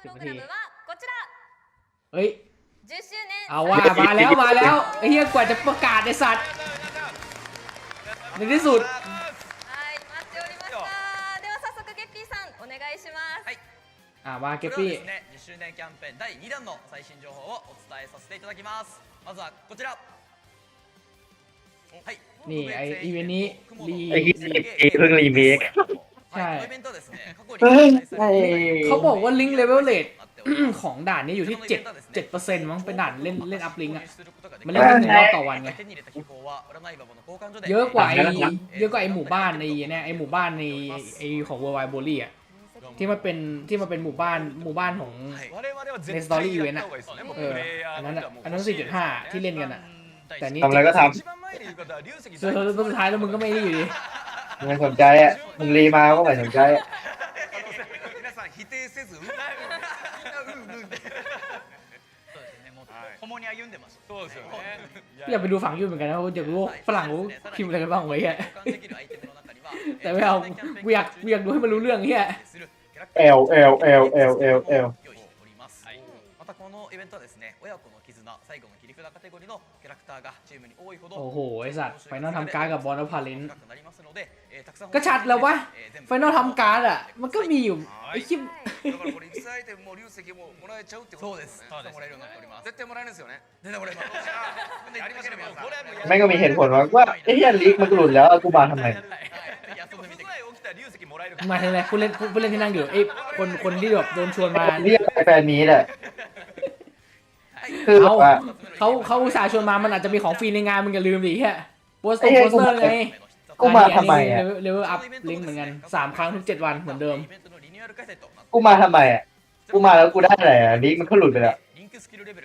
プログラムはこちら เฮ้ย 10周年 เอาว่ามาแล้วมาแล้วไอ้เหี้ยกว่าจะประกาศไอ้สัตว์ในที่สุด はい待っておりましたでは早速ゲッピーさんお願いしますはい อ่ามาเก こ ป れは ปี้ ですね10周年キャンペーン第2弾の最新情報をお伝えさせていただきますまずはこちらはい นี่ไออีเวนต์นี้รี ไอ้เหี้ยเพิ่งรีเมค はい、 ใช่ このイベントはですね過去に เฮ้ย 開催されている เขาบอกว่าลิงก์เลเวลเลท なっております ของด่านนี้อยู่ที่7 7%มั้งเป็นด่านเล่นเล่นอัพลิงก์อะ することができ มันเล่นได้หนึ่งรอบต่อวันไง 手に入れた秘宝は占いババの交換所で เยอะกว่าไอ้ えー เยอะกว่าไอ้หมู่บ้านในเนี่ยไอ้หมู่บ้านในไอ้ของเวอร์ไวโบลี่อะที่มันเป็นที่มันเป็นหมู่บ้านหมู่บ้านของ はい ในสตอรี่อีเวนต์อะเอออันนั้นอะอันนั้น4.5ที่เล่นกันอะแต่นี่ ทำอะไรก็ท 一番前にいる方は龍石 สุดสุดท้ายแล้วมึงก็ไม่ได้อยู่ดี ำ ไม่สนใจอ่ะมึงรีมาก็ไม่สนใจอะ 皆さん否定せずみんなうんうんでそうですねもう共に歩んでますそうですよね อยากไปดูฝั่งยุ่นเหมือนกันนะอยากรู้ว่าฝรั่งเขาพิมพ์อะไรกันบ้างไว้อะ 交換できるアイテムの中には แต่ไม่เอากูอยากกูอยากดูให้มันรู้เรื่องเฮีย するキャラクタ เอ ー ลเอลเอลเอลเอลเอล 用意しております、またこのイベントはです ね親子の絆最後の切り札カテゴリーのキャラクターがチームに多いほど โอ้โหไอสัตว์ไฟนอลทำการ์ดกับบอลพาเลน 高くなりますのでえーたくさん ก็ชัดแล้ววะ えー全部 ไฟนอลทำการ์ดอะมันก็มีอยู่ไอ้คลิป だからこれ育成アイテムも流石ももらえちゃうってことそうですたくさんもらえるようになっております絶対もらえるんですよね全然もらえますやりましょう皆さんこれはもうやแม่งก็มีเหตุผลว่าว่าไอ้เหี้ยลิกมันก็หลุดแล้วเอากูมาทำไม はいぜひ遊んでみてください起きたら流石もらえる มาที่ไหนผู้เล่นผู้เล่นที่นั่งอยู่ไอ้คนคนที่แบบโดนชวนมา เรียกแฟนมีดอ่ะ คือแบาเขาเขาอุตส่าห์ชวนมา มันอาจจะมีของฟรีในงานมึงอย่าลืมดิแค่โปสเตอร์โปสเตอร์ไงกูมาทำไมอะ เลเวลอัพลิงก์เหมือนกันสามครั้งทุกเจ็ดวันเหมือนเดิม กูมาทำไมอะ กูมาแล้วกูได้อะไรอะลิงมันก็หลุดไปแล้ว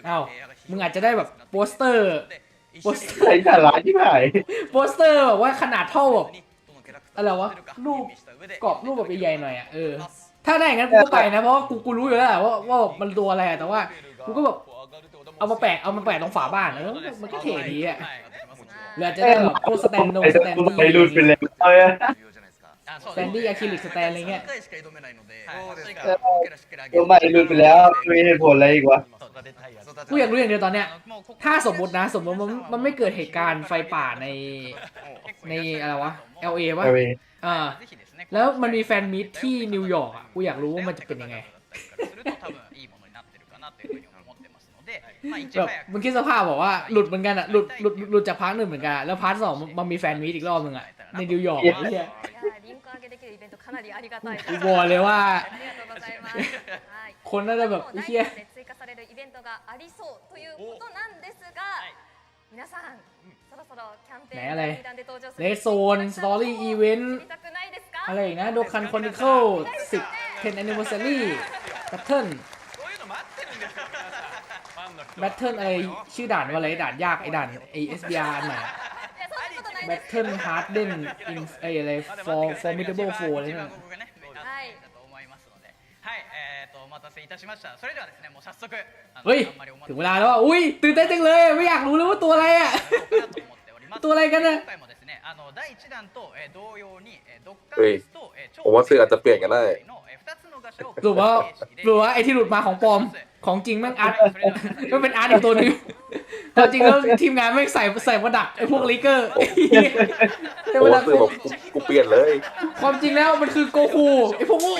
เอ้า มึงอาจจะได้แบบโปสเตอร์ โปสเตอร์ ไอ้สาระที่ไหนโปสเตอร์แบบว่าขนาดเท่าแบบอะไรวะรูปกรอบรูปแบบใหญ่ๆหน่อยอะเออถ้าได้อย่างนั้นกูก็ไปนะเพราะว่ากูกูรู้อยู่แล้วแหละว่าว่ามันตัวอะไรแต่ว่ากูก็แบบ เอามาแปะเอามาแปะตรงฝาบ้านเออมันก็เท่ดีอะเหลือจะได้แบบพวกสแตนโนสแตนดี้ไปรุ่ไปเลยสแตนดี้อะคริลิกสแตนอะไรเงี้ยตัวใม่รุ่ไปแล้วไม่ได้ผลอะไรอีกวะกูอยากรู้อย่างเดียวตอนเนี้ยถ้าสมมตินะ สมมติมันมันไม่เกิดเหตุการณ์ไฟป่าในในอะไรวะ LA วะอ่าแล้วมันมีแฟนมิตที่นิวยอร์กอะกูอยากรู้ว่ามันจะเป็นยังไง แบบมึงคิดสภาพบอกว่าหลุดเหมือนกันอะหลุดหลุดหลุดจากพาร์ทหนึ่งเหมือนกันแล้วพาร์ทสองมันมีแฟนมีตอีกรอบหนึ่งอะในนิวยอร์กเนี่ยบอกเลยว่า คนน่าจะแบบเฮียไหนอะไรเลโซนสตอรี่อีเวนต์อะไรนะโดคันคอนิเคิลสิบเทนแอนนิเวอร์ซารีแพทเทิน แบทเทิลไอชื่อด่านว่าอะไรด่านยากไอด่านไอเอสบีอาร์น่ะนแบทเทิลฮาร์ดเดนอินไออะไรฟอร์ฟอร์มิเดเบิลโฟอะไรนี่ยเฮ้ยถึงเวลาแล้วอุ้ยตื่นเต้นจังเลยไม่อยากรู้เลยว่าตัวอะไรอะตัวอะไรกันนะเฮ้ยผมว่าสื่ออาจจะเปลี่ยนกันได้หรือว่าหรือว่าไอที่หลุดมาของปอม ของจริงแม่งอาร์ตไม่เป็นอาร์ตอีกตัวหนึงแต่จริงแล้วทีมงานไม่งใส่ใส่ประดักไอพวกลิเกอร์แต่ โอ้ เวลา ซื้อแบบกูกูเปลี่ยนเลย ความจริงแล้วมันคือโกคูไอพวกโง่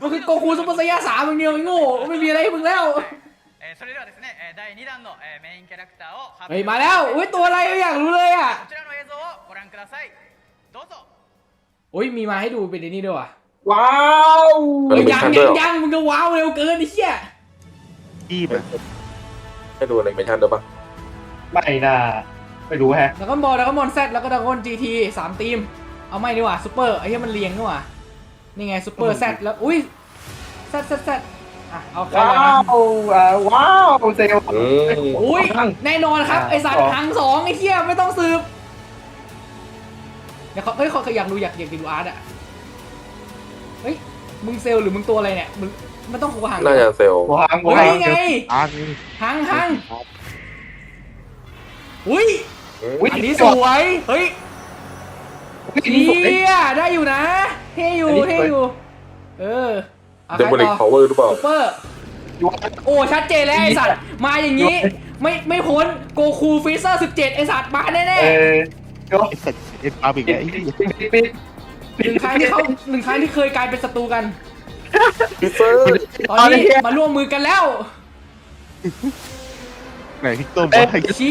มันคือโกคูซุปเปอร์ไซย่าสามมึงเดียวไอ้โง่ไม่มีอะไรให้มึงแล้ว えーそれではですね、えー第2弾の、えーメインキャラクターを発 เฮ้ย 表 มาแล้วอุ้ยตัวอะไรอยากรู้เลยอ่ะ こちらの映像をご覧ください。どうぞ。 อุ้ยมีมาให้ดูเป็นไอ้นี่ด้วยว่ะ ว้าวมันเฮ้ยมียังชั้นด้ยัวยงเหรอยังมึงก็ว้าวเร็วเกินไอ้เหี้ยจีบให้ดูในเมชั่นด้วยปะไม่น่าไม่รู้แฮะ แล้วก็บอลแล้วก็มอนแซดแล้วก็ดากอนจีทีสามทีม เอาไม่ดีกว่าซูเปอร์ไอ้เหี้ยมันเรียงนี่หว่านี่ไงซูเปอร์แซดแล้วอุ้ยแซดแซดแซดอะเอาเข้าว้าเลยนะวอ่าว้าวเซลล อืมอุ้ยแน่นอนครับอะไอสัตสว์องทั้งสองไอ้เหี้ยไม่ต้องสืบเดี๋ยวเขาเฮ้ยเขาอยากดูอยากอยากดูอาร์ตอะเฮ้ย มึงเซลลหรือมึงตัวอะไรเนี่ย มึงมันต้องหัวหางน่าจะเซลล์วางโอ้วายงนี่ไงอ่างหังหังอุ้ยอืมอันนี้สวย เฮ้ยนี่เฮียได้อยู่นะ เท่อยู่ อันนี้สวย เท่อยู่ เอออะเดใครมอลิกต่อพาวเวอร์หรือเปล่า ซูเปอร์โอ้ ชัดเจนแล้วไอสัตว์ มาอย่างนี้ ไม่ไม่พ้นโกคูฟิเซอร์17 ไอสัตว์ มาแน่เออก็ไอ้สัตว์เอ็นอาร์อีกแล้วไอ้เหี้ยปิดปิดๆ หนึ่งครั้งที่เขาหนึ่งครั้งที่เคยกลายเป็นศัตรูกันพิเซอร์ตอนนี้มาร่วมมือกันแล้วไหนพี่ต้มวะไอ้เชี้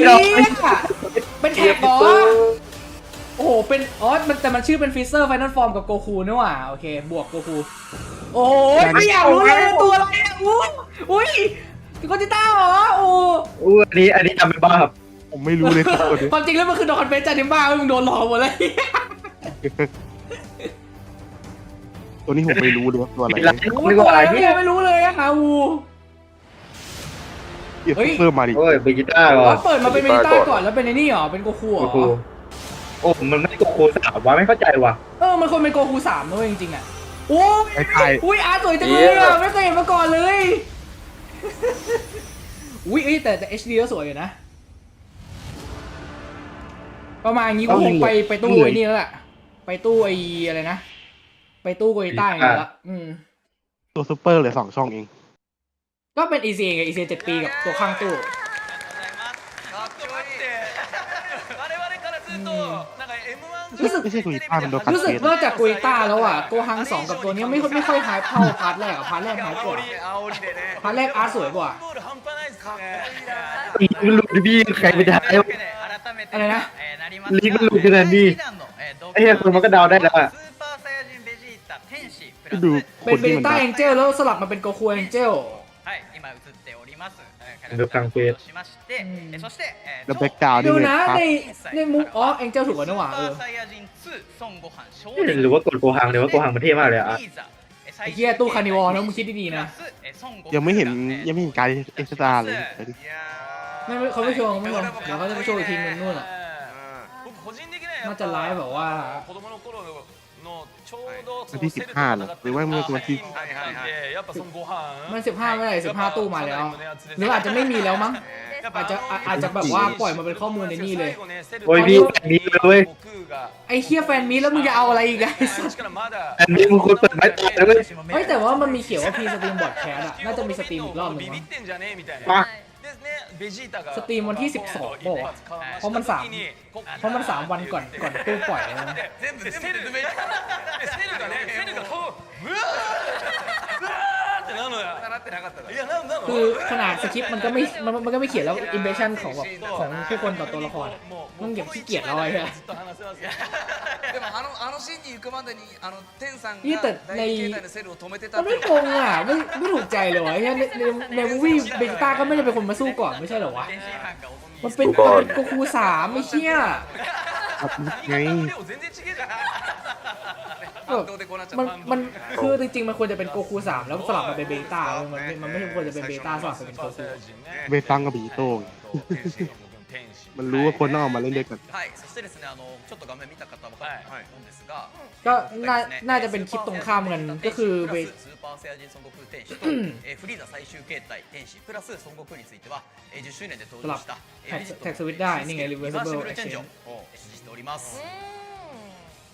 เป็นแท็กเหรอโอ้โห เป็น อ๋อ มันแต่มันชื่อเป็นฟิเซอร์ไฟนอลฟอร์มกับโกคูนี่หว่า โอเค บวกโกคู โอ้ยไม่อยากรู้เลยตัวอะไรอะอู้อุ้ยโกจิต้าเหรอโอ้อู้อันนี้ อันนี้จำเป็นบ้าครับ ผมไม่รู้เลยครับตัวนี้ความจริงแล้วมันคือดอนเฟสจันทิมบ้ามึงโดนหลอกหมดเลย ตัวนี้ผมไม่รู้เลยว่าตัวอะไรปิดร้านนึกว่าอะไรไม่เนี่ยไม่รู้เลยอะค่ะอูเหี้ยเฮ้ยเพิ่มมาดิโอ้ยเบจิต้าก่อว่านเปิดมาเป็นเมนิต้าก่อนแล้วเป็นไอ้นี่เหรอเป็นโกคูเหรโอ้โหอโอ้มันไม่โกโก้สามวะไม่เข้าใจว่ะเออมันควรเป็นโกคูสามนะเว้ยจริงๆอะโอ้ยไอ้ไทยอุ้ยอาร์ตสวยจังเลยอะไม่เคยเห็นมาก่อนเลยอุ้ยเอ้ยแต่แต่ HD ก็สวยอยู่นะประมาณนี้ก็คงไปไปตู้ไอ้นี่แล้วล่ะไปตู้ไอ้อะไรนะ ไปตู้โกยต้าอย่างเงี้ยละอืม ตัวซูเปอร์เหลยสองช่องเอง ก็เป็น EC ไง EC เจ็ดปีกับตัวข้างตู้ かっこいい我々からするとなんか M1 รู้สึก ไม่ใช่กุยต้ามันโดนคัด รู้สึก เกต นอกจากกุยต้าแล้วอ่ะโกฮังสองกับตัวเนี้ยไม่ค่อยไม่ค่อยหายเท่าพาร์ทแรกอะพาร์ทแรกหายกว่า 煽りでね พาร์ทแรกอาร์ตสวยกว่า ボール半端ないですねอีกหลุดพี่ใครไปได้ อะไรนะ ลิงก์มันหลุดขนาดนี้ไอ้เหี้ยคนมันก็เดาได้แล้วอะ スー ก็ดูเป็นเบต้าแองเจลแล้วสลับมาเป็นโกคูแองเจลはい、今映っております。キャ、แล้วแบ็กกราวด์นี่ดูนะในในมุกอ๋อแองเจลถูกกันนะหว่าเออหรือว่ากดโกหังเลยว่าโกหังมาเท่มากเลยอะไอ้เหี้ยตู้คานิวอลนะมึงคิดดีๆนะ ยังไม่เห็นยังไม่เห็นการเอ็กซ์ตาเลยไม่เขาไม่โชว์ไม่โชว์เดี๋ยวเขาจะไปโชว์อีกทีนึงนู่นอะน่าจะไลฟ์แบบว่า วันที่สิบห้าหรอหรือว่าเมื่อวันที่ใช่ใช่มันสิบห้าไม่ได้สิบห้าตู้มาแล้วหรืออาจจะไม่มีแล้วมั้งอาจจะอาจจะแบบว่าปล่อยมาเป็นข้อมูลในนี่เลยโอ้ยพี่แฟนมีเลยไอ้เฮียแฟนมีแล้วมึงจะเอาอะไรอีกไอ้สัแฟนมีมึงควรเปิดไม้ต่อเลยเฮ้ยแต่ว่ามันมีเขียนว่าพีสตรีมบอดแคสอะน่าจะมีสตรีมอีกรอบหนึ่งมั้งปะ สตรีมวันที่ 12บอกเพราะมันสามเพราะมันสามวันก่อนก่อนตู้ปล่อยนะ全部セ คือขนาดสคริปต์มันก็ไม่มันมันก็ไม่เขียนแล้วอิมเพรสชั่นของแบบของผู้คนต่อตัวละครอะมึงอย่าขี้เกียจเราไอ้เหี้ย ずっと話せますよでもあのあのシーンに行くまでにあの天さんがいやだ第二形態のセルを止めてた มัน ってい ไม่ う งงอ่ะไม่ไม่ถูกใจเลยวะไอ้เหี้ยในในในมูวี่เบจิต้าก็ไม่ได้เป็นคนมาสู้ก่อนไม่ใช่เหรอวะ 天津飯がおมันเป็นมันเป็นโกคูสามไม่เชี่ย ครับไง でも全然違えじゃん แบบมันมันคือจริงๆมันควรจะเป็นโกคูสามแล้วสลับมาเป็นเบต้ามันมันไม่ควรจะเป็นเบต้าสลับมาเป็นโกคูเบตังกับบีโต้มันรู้ว่าคนน่าออกมาเล่นเด็กกันก็น่าจะเป็นคลิปตรงข้ามกันก็คือเบสลับแท็กสวิตได้ นี่ไง reversible action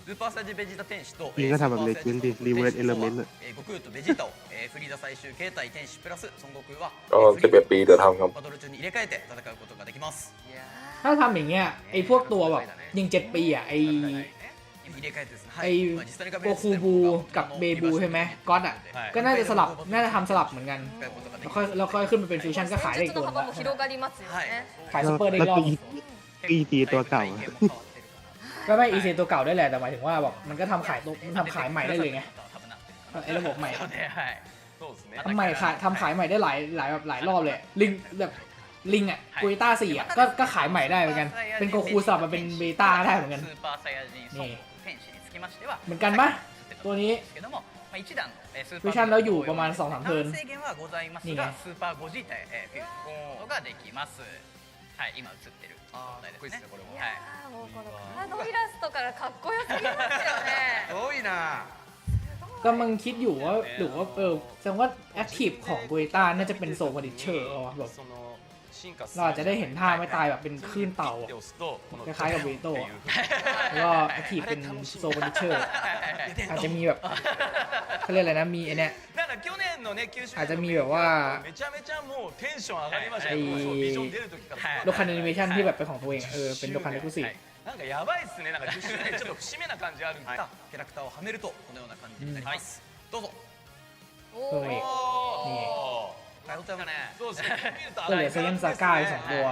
指示しております。スーパーサイヤ人ベジータ天使と、นี่ก็ทำแบบ Legendary Reverse Element อะ えー悟空とベジータを、えーフリーザ最終形態天使プラス孫悟空は、 ก็ えーフリーザ11ปีเดี๋ยวทำครับ バトル中に入れ替えて戦うことができます。 ถ้าทำอย่างเงี้ยไอ้พวกตัวแบบยิงเจ็ดปีอ่ะไอ้ 入れ替えてですね、は ไอ้ い、まあ実際に画 โก 面 คูบูกับเบบูใช่ไหมก๊อตอ่ะก็น่าจะสลับน่าจะทำสลับเหมือนกัน 使うことがで แล้ว き ค่อยแล้วค่อยขึ้นมาเป็นฟิวชั่นก็ขายได้ 戦 อีก 術 ตัว の นึง 幅も広がりますよね。 ขาย แล้ ซุ ว ปเปอร์ได้ แล้ว รอบ ตีตีตีตัวเก่าอะ ก็ไม่อีเซนตัวเก่าได้แหละแต่หมายถึงว่าแบบมันก็ทำขายตัวมันทำขายใหม่ได้เลยไงไอ้ระบบใหม่ทำใหม่ขายทำขายใหม่ได้หลายหลายแบบหลายรอบเลยลิงแบบลิงอะกูต้าสี่อะก็ก็ขายใหม่ได้เหมือนกัน เป็นโกคูสับมาเป็นเบต้าได้เหมือนกันนี่เหมือนกันปะตัวนี้ฟิชชั่นแล้วอยู่ประมาณสองสามเทิร์นนี่ไง はい今映ってる状態ですねこれもはいもうこの体のイラストからかっこよすぎますよねすごいなกำลังคิดอยู่ว่า หรือว่า เออแสดงว่าแอคทีฟของโบเอต้าน่าจะเป็นโซมาดิเชอร์อาวะแบบ เราอาจจะได้เห็นท่าไม่ตายแบบเป็นคลื่นเต่า คล้ายๆกับเวโต้อะ แล้วก็แอคทีฟเป็นโซบันเชอร์ อาจจะมีแบบเขาเรียกอะไรนะ มีไอเนี้ย อาจจะมีแบบว่า めちゃめちゃもうテンション上がりましたไอ้ よそうビジョン出る時から โลคันแอนิเมชันที่แบบเป็นของตัวเองอะเออ เป็นโลคันเอ็กซ์คลูซีฟ なんかやばいっすねなんか10周年ちょっと節目な感じあるんでキャラクターをはめるとこのような感じになります、どうぞおそうーねお นักเตะก็เหลือเซนซาก้าอีกสองตัว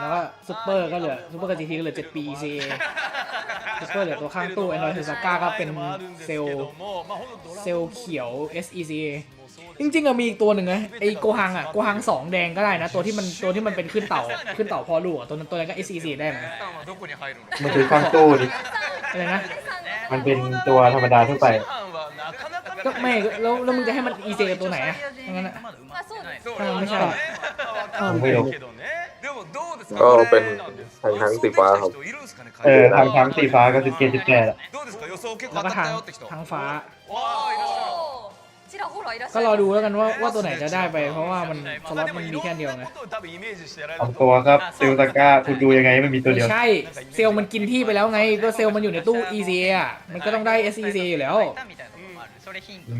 แล้วก็ซูเปอร์ก็เหลือซูเปอร์กับจีทีก็เหลือเจ็ดปีซีซูเปอร์เหลือตัวข้างตู้แอนดอยเซนซาก้าก็เป็นเซลเซลเขียว SECA จริงๆอะมีอีกตัวหนึ่งไงไอโกฮังอะโกฮังสองแดงก็ได้นะ ตัวที่มันตัวที่มันเป็นขึ้นเต่าขึ้นเต่าพอลูกอะตัวนั้นตัวนั้นก็ SEC ได้เหมือนกันมันคือข้างตู้ดิอะไรนะมันเป็นตัวธรรมดาทั่วไป ก็ไม่แล้วแล้วมึงจะให้มัน EC กับตัวไหนอะงั้นอะ まあそうです เออไม่ใช่ ไม่รู้ でもどうですか ก็เป็นทางทั้งสีฟ้าครับ いるんですかね เออทางทั้งสีฟ้าก็คือเกจิแปดอะ どうですか予想結構 แล้ว 当 ก็ たっ ทาง たよって人 ทางฟ้า わあいらっしゃるおーちらほらいらっしゃ ก็ る รอดูแล้วกันว่าว่าตัวไหนจะได้ไป เพราะว่ามันสล็อตมันมีแค่เดียวไง สองตัวครับเซลตาก้าคุณดูยังไงมันมีตัว ไม่ เดียว ใช่ เซลล์มันกินที่ไปแล้วไง ก็เซลล์มันอยู่ในตู้ ECA อะมันก็ต้องได้ SECA อยู่แล้ว みたいな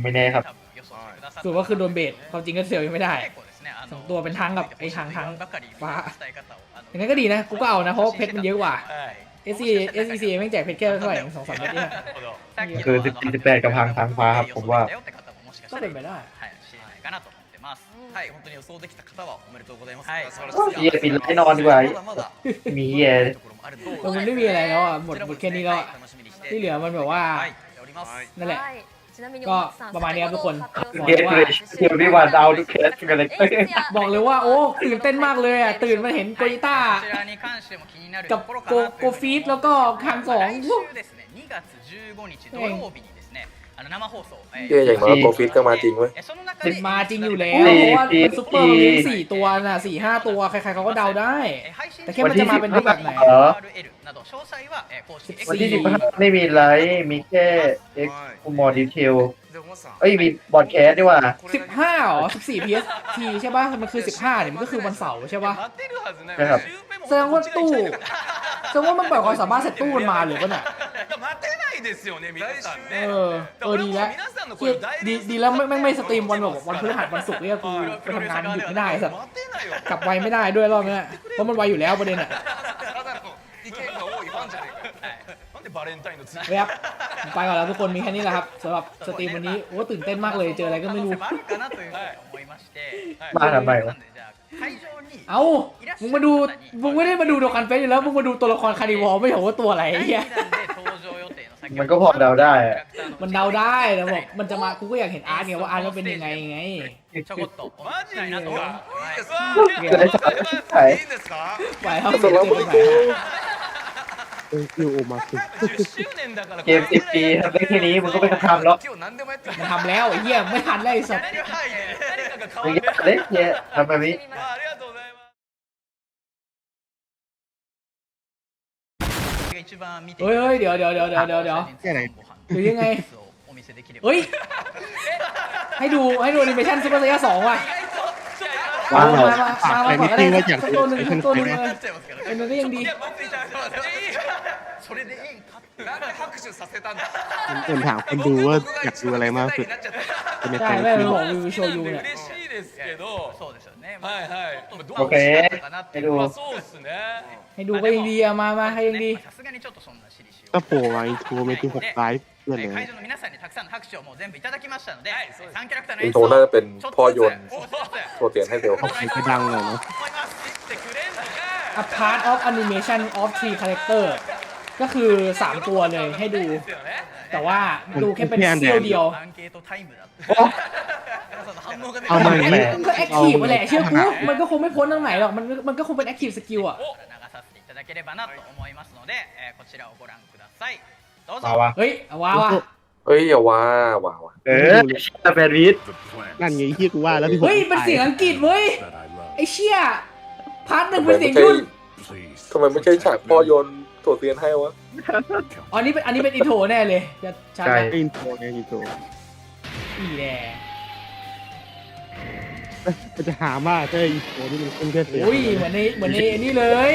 ไม่แน่ครับ 多分予想してくださっ ส่วนว่าคือโดนเบสความจริงก็เซลล์ยังไม่ได้ 結構ですねあの สองตัวเป็นทั้งกับไอ้ทั้งทั้ง ばかりฟ้า 伝え方をあの อย่างนั้นก็ดีนะ กูก็เอานะ เพราะว่าเพชรมันเยอะกว่า SE SEC แม่งแจกเพชรแค่เท่าไหร่สองสามเม็ดเนี่ย さっきの คือ あの17 18กับทางทางฟ้าครับผมว่า 予想できたよって方ももしかし ก็ たら เป็นไปได้ はい、知れないかなと思ってます。はい、本当に予想できた方はおめでとうございます。はい素晴らし โอ้ยเหี้ยปิดไลน์นอนดีกว่า まだまだ มีเหี้ย ところもあるの เออมันไม่มีอะไรแล้วอ่ะ หมดหมดแค่นี้แล้วอะ 楽しみにして ที่เหลือมันแบบว่า はい、やっております。นั่นแหละ はいちなみに ก็ประมาณนี้ครับทุกคนบกเเลยเกมที่ว่าดาวทุเคสกันเลยบอกเลยว่าโอ้ตื่นเต้นมากเลยอะตื่นมาเห็นโกอิต้า กับโกโกฟีดแล้วก็คางสอง แม่ง เย่อย่างน้อยโปรฟิตก็มาจริงเว้ย ติดมาจริงอยู่แล้วเพราะว่ามันซุปเปอร์ลีงสี่ตัวนะสี่ห้าตัวใครๆเขาก็เดาได้ แต่แค่มันจะมาเป็นรูปแบบไหน เหรวันที่สิบห้าไม่มีไลฟ์มีแค่เอ็กซ์คูมอร์ดีเทลเอ้ยมีบอดแคสต์ด้วยว่ะสิบห้าอ๋อสิบสี่พีเอสทีใช่ป่ะ มันคือสิบห้าเนี่ยมันก็คือวันเสาร์ใช่ป่ะใช่ครับแสดงว่าตู้แสดงว่ามันปล่อยความสามารถเสร็จตู้มันมาหรือเปล่าน่ะ ですよね皆さん เอ ね อ เออดีแล้ว 皆さんの เหี้ 声 ย を代 ดี 弁 ดีแล้วไม่ไม่ไม่สตรีมวันแบบวันพฤหัสวันศุกร์เนี่ยกูไปทำงานหยุดไม่ได้สัตว์ 待てないよ กลับไวไม่ได้ด้วยรอบเนี้ยเพราะมันไวอยู่แล้วประเด็นอ่ะ ただの意見が多いファンじゃねえかなんでバレンタインの次 เรียบผมไปก่อนแล้วทุกคนมีแค่นี้แหละครับสำหรับสตรีมวันนี้โอ้ตื่นเต้นมากเลยเจออะไรก็ไม่รู้ 可能性もあるかなというふうに思いまして、มาทำไมวะ なんでじゃあ会場に เอ้า มึงมาดู มึงไม่ได้มาดูโดคันเฟสอยู่แล้ว มึงมาดูตัวละครคาร์ดิวอลไม่ใช่ว่าตัวอะไรไอ้ 第 เหี้ย มันก็พอเดาได้อะ มันเดาได้แต่บอกมันจะมากูก็อยากเห็นอาร์ตไงว่าอาร์ตมันเป็นยังไงไง ちょこっとお待ちしたいなと思います。はいเกิดอะไรขึ้นไหน いいんですか ไหวเท่าเจอกันไหน เออคิวโอมาสึ 10周年だから เกมสิบปีทำได้แค่นี้มึงก็ไม่ต้องทำหรอก 今日何でもやってる มันทำแล้วไอ้เหี้ยไม่ทันแล้วไอ้สัตว์ やれる範囲でね誰かが変 มึ わ ง る อยากเล่นเนี่ยทำแบบนี้ あありがとうございます เฮ้ยเฮ้ยเดี๋ยวเดี๋ยวเดี๋ยวเดี๋ยวเดี๋ยวเดี๋ยว หรือยังไง お見せできれば เฮ้ย ให้ดูให้ดูแอนิเมชั่นซูเปอร์ไซย่าสองว่ะ ว้าว มามามามาก่อนก็ได้สักตัวหนึ่งสักตัวหนึ่งเลย なっちゃいますから ไอ้นั่นก็ยังดี いや待っていただいて待っていいそれでええんかってなんで拍手させたんだ มันเป็นถามคนดูว่าอยากดูอะไรมากสุด なっちゃった เป็นใน ใช่ ใจ แม่ คื มัน อ บอกรีวิวโชยูเนี่ย 嬉しいですけどそうですよね はいはいどう โอเค かなって ให้ いう ดู まあそうっすね ให้ดูก็ยังดีอะมามาให้ยังดี さすがにちょっとそんな私利私欲 ถ้าโผล่มาอินโทรเมที่หกไลฟ์เพื่อน え เลย ー会場の皆さんにたくさんの拍手をもう全部いただきましたので、はいそうです3キャラクターの อิ 演 นโทร 奏を น่าจะเป็น ちょっ พ่อ と ย ず นต์ つ少しずつ ตัวเตียนให้เร็ว เขาใช้กระดังเลยเนาะ 思います切ってくれんの A part of animation of three character ก็คือสามตัวเลยให้ดู แต่ว่าดูแค่เป็นเซี่ยวเดียวเอาใหม่แหละก็แอคทีฟแหละเชื่อกูมันก็คงไม่พ้นทางไหนหรอกมันมันก็คงเป็นแอคทีฟสกิลอะเฮ้ยว้าวเฮ้ยอย่าว่าว้าวเออแฟนวิทนั่นไงที่กูว่าแล้วที่ผมเฮ้ยเป็นเสียงอังกฤษเว้ยไอเชี่ยพาร์ทหนึ่งเป็นเสียงยุ่นทำไมไม่ใช่ฉากพอยน ตัวเตียนให้วะอ๋อนี่เป็นอันนี้เป็นอินโทรแน่เลยจะชัดใช่นะอินโทรไงอินโทรอีแน่มันจะหามากใช่อีโอ้นี่มันเป็นแค่เสียงอุ้ยเหมือนในเหมือนในนี่เลย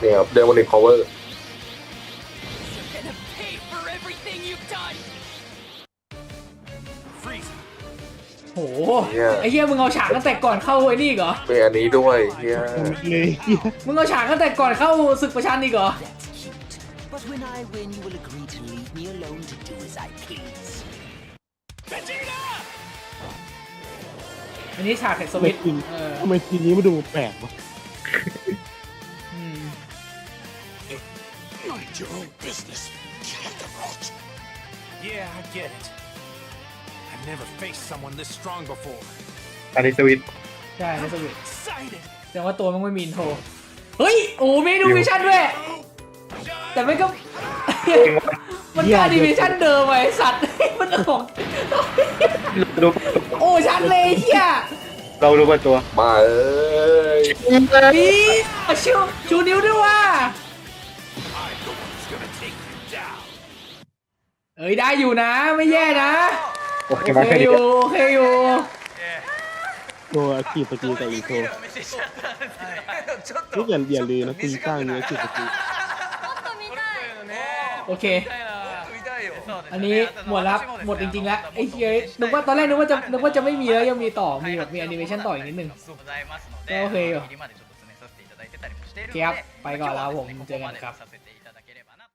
เนี่ยครับเดมอนิกพาวเวอร์ โหไอ้เหี้ยมึงเอาฉากตั้งแต่ก่อนเข้าไอ้นี่อีกเหรอ มีอันนี้ด้วยเฮียเลยเหี้ยมึงเอาฉากตั้งแต่ก่อนเข้าศึกประชันอีกเหรอ But when I win, you will agree to leave me alone to do as I please. อันนี้ฉากเห็นสทำไมวิตช์ทีมเออทำไมทีนี้มันดูแปลกวะอืม Mind your own business, Kakarot. Yeah, I get it. I've never faced someone this strong before. อันนี้สวิตช์ใช่ในสวิตช์ Excited. แต่ว่าตัวมันไม่มีอินโทรเฮ้ย โอ้เมนูวิชั่นด้วย แต่ไม่ก็มันก็แอนิเมชั่นเดิมไอ้สัตว์ มันของดูโอ้ชัดเลยเฮียเราดูมาตัวมาเอ้ยนี่ชูชูนิ้วด้วยว่ะ I'm the one who's gonna take you down. เอ้ยได้อยู่นะ ไม่แย่นะ โอ้ยมาแค่นี้โอเคอยู่โชว์อาชีพสกิลกัอีโชว์นี่อย่าอย่าลืนะคุณสร้างเนื้ออาชีพสกิโอเค อันนี้หมดแล้วหมดจริงๆแล้วไอ้เฮียนึกว่าตอนแรกนึกว่าจะนึกว่าจะไม่มีแล้วยังมีต่อมีแบบมีแอนิเมชันต่ออีกนิดนึงก็โอเคอยู่ครับไปก่อนแล้วผมเจอกันครับ